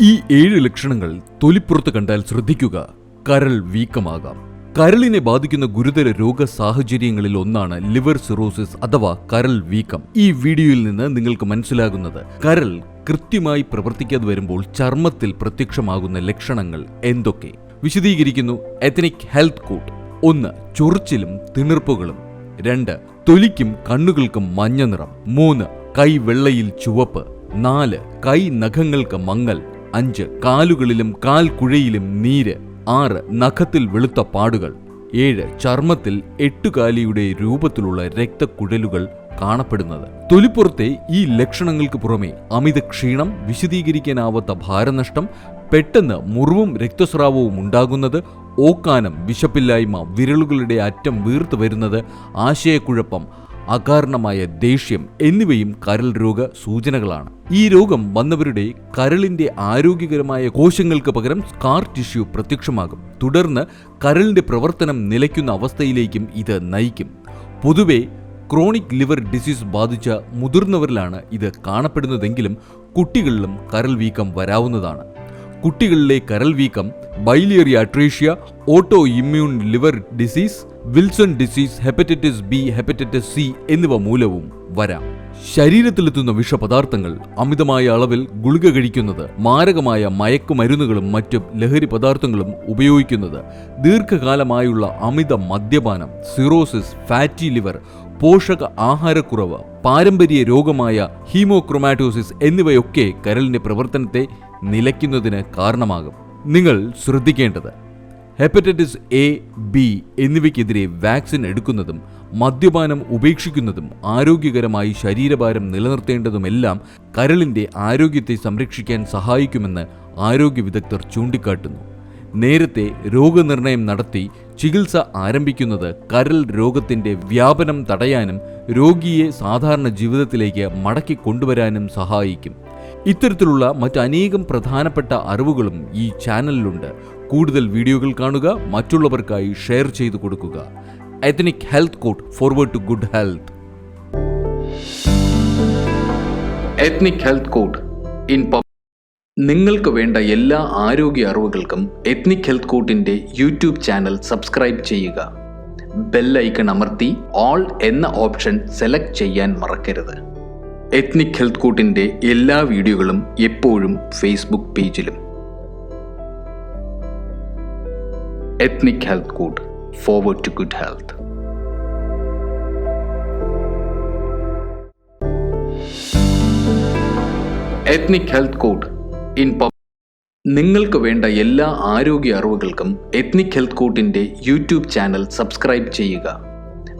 ഈ ഏഴ് ലക്ഷണങ്ങൾ തൊലിപ്പുറത്ത് കണ്ടാൽ ശ്രദ്ധിക്കുക. കരൾ വീക്കമാകാം. കരളിനെ ബാധിക്കുന്ന ഗുരുതര രോഗ സാഹചര്യങ്ങളിൽ ഒന്നാണ് ലിവർ സിറോസിസ് അഥവാ കരൾ വീക്കം. ഈ വീഡിയോയിൽ നിന്ന് നിങ്ങൾക്ക് മനസ്സിലാകുന്നത് കരൾ കൃത്യമായി പ്രവർത്തിക്കാതെ വരുമ്പോൾ ചർമ്മത്തിൽ പ്രത്യക്ഷമാകുന്ന ലക്ഷണങ്ങൾ എന്തൊക്കെ? വിശദീകരിക്കുന്നു എത്തനിക് ഹെൽത്ത് കോട്ട് ഒന്ന് ചൊറിച്ചിലും തിണർപ്പുകളും. രണ്ട് തൊലിക്കും കണ്ണുകൾക്കും മഞ്ഞ നിറം. മൂന്ന് കൈ വെള്ളയിൽ ചുവപ്പ്. നാല് കൈ നഖങ്ങൾക്ക് മങ്ങൽ. അഞ്ച് കാലുകളിലും കാൽക്കുഴയിലും നീര് ആറ് നഖത്തിൽ വെളുത്ത പാടുകൾ ഏഴ് ചർമ്മത്തിൽ എട്ടുകാലിയുടെ രൂപത്തിലുള്ള രക്തക്കുഴലുകൾ കാണപ്പെടുന്നത്. തൊലിപ്പുറത്തെ ഈ ലക്ഷണങ്ങൾക്ക് പുറമെ അമിത ക്ഷീണം വിശദീകരിക്കാനാവാത്ത ഭാരനഷ്ടം പെട്ടെന്ന് മുറിവും രക്തസ്രാവവും ഉണ്ടാകുന്നത് ഓക്കാനം വിശപ്പില്ലായ്മ വിരലുകളുടെ അറ്റം വീർത്തു വരുന്നത് ആശയക്കുഴപ്പം അകാരണമായ ദേഷ്യം എന്നിവയും കരൾ രോഗ സൂചനകളാണ്. ഈ രോഗം വന്നവരുടെ കരളിന്റെ ആരോഗ്യകരമായ കോശങ്ങൾക്ക് പകരം സ്കാർ ടിഷ്യൂ പ്രത്യക്ഷമാകും. തുടർന്ന് കരളിന്റെ പ്രവർത്തനം നിലയ്ക്കുന്ന അവസ്ഥയിലേക്കും ഇത് നയിക്കും. പൊതുവെ ക്രോണിക് ലിവർ ഡിസീസ് ബാധിച്ച മുതിർന്നവരിലാണ് ഇത് കാണപ്പെടുന്നതെങ്കിലും കുട്ടികളിലും കരൾ വീക്കം വരാവുന്നതാണ്. കുട്ടികളിലെ കരൾ വീക്കം biliary atresia autoimmune liver disease Wilson disease hepatitis B hepatitis C എന്നിവ മൂലവും വരാം. ശരീരത്തിലെത്തുന്ന വിഷപദാർത്ഥങ്ങൾ അമിതമായ അളവിൽ ഗുളിക കഴിക്കുന്നത് മാരകമായ മയക്കുമരുന്നുകളും മറ്റ് ലഹരി പദാർത്ഥങ്ങളും ഉപയോഗിക്കുന്നത് ദീർഘകാലമായുള്ള അമിത മദ്യപാനം സിറോസിസ് ഫാറ്റി ലിവർ പോഷക ആഹാരക്കുറവ് പാരമ്പര്യ രോഗമായ ഹീമോക്രൊമാറ്റോസിസ് എന്നിവയൊക്കെ കരളിന്റെ പ്രവർത്തനത്തെ നിലയ്ക്കുന്നതിന് കാരണമാകും. നിങ്ങൾ ശ്രദ്ധിക്കേണ്ടത് ഹെപ്പറ്റൈറ്റിസ് എ ബി എന്നിവയ്ക്കെതിരെ വാക്സിൻ എടുക്കുന്നതും മദ്യപാനം ഉപേക്ഷിക്കുന്നതും ആരോഗ്യകരമായി ശരീരഭാരം നിലനിർത്തേണ്ടതുമെല്ലാം കരളിന്റെ ആരോഗ്യത്തെ സംരക്ഷിക്കാൻ സഹായിക്കുമെന്ന് ആരോഗ്യ വിദഗ്ധർ ചൂണ്ടിക്കാട്ടുന്നു. നേരത്തെ രോഗനിർണയം നടത്തി ചികിത്സ ആരംഭിക്കുന്നത് കരൾ രോഗത്തിന്റെ വ്യാപനം തടയാനും രോഗിയെ സാധാരണ ജീവിതത്തിലേക്ക് മടക്കി കൊണ്ടുവരാനും സഹായിക്കും. ഇത്തരത്തിലുള്ള മറ്റനേകം പ്രധാനപ്പെട്ട അറിവുകളും ഈ ചാനലിലുണ്ട്. കൂടുതൽ വീഡിയോകൾ കാണുക മറ്റുള്ളവർക്കായി ഷെയർ ചെയ്തു കൊടുക്കുക. Ethnic health court forward to good health ethnic health court in നിങ്ങൾക്ക് വേണ്ട എല്ലാ ആരോഗ്യ അറിവുകൾക്കും എത്നിക് ഹെൽത്ത് കോട്ടിന്റെ യൂട്യൂബ് ചാനൽ സബ്സ്ക്രൈബ് ചെയ്യുക. ബെൽ ഐക്കൺ അമർത്തി ഓൾ എന്ന ഓപ്ഷൻ സെലക്ട് ചെയ്യാൻ മറക്കരുത്. എത്നിക് ഹെൽത്ത് കൂട്ടിന്റെ എല്ലാ വീഡിയോകളും എപ്പോഴും ഫേസ്ബുക്ക് പേജിലും. Ethnic health court forward to good health ethnic health court in നിങ്ങൾക്ക് വേണ്ട എല്ലാ ആരോഗ്യ അറിവുകൾക്കും എത്നിക് ഹെൽത്ത് കോട്ടിന്റെ യൂട്യൂബ് ചാനൽ സബ്സ്ക്രൈബ് ചെയ്യുക.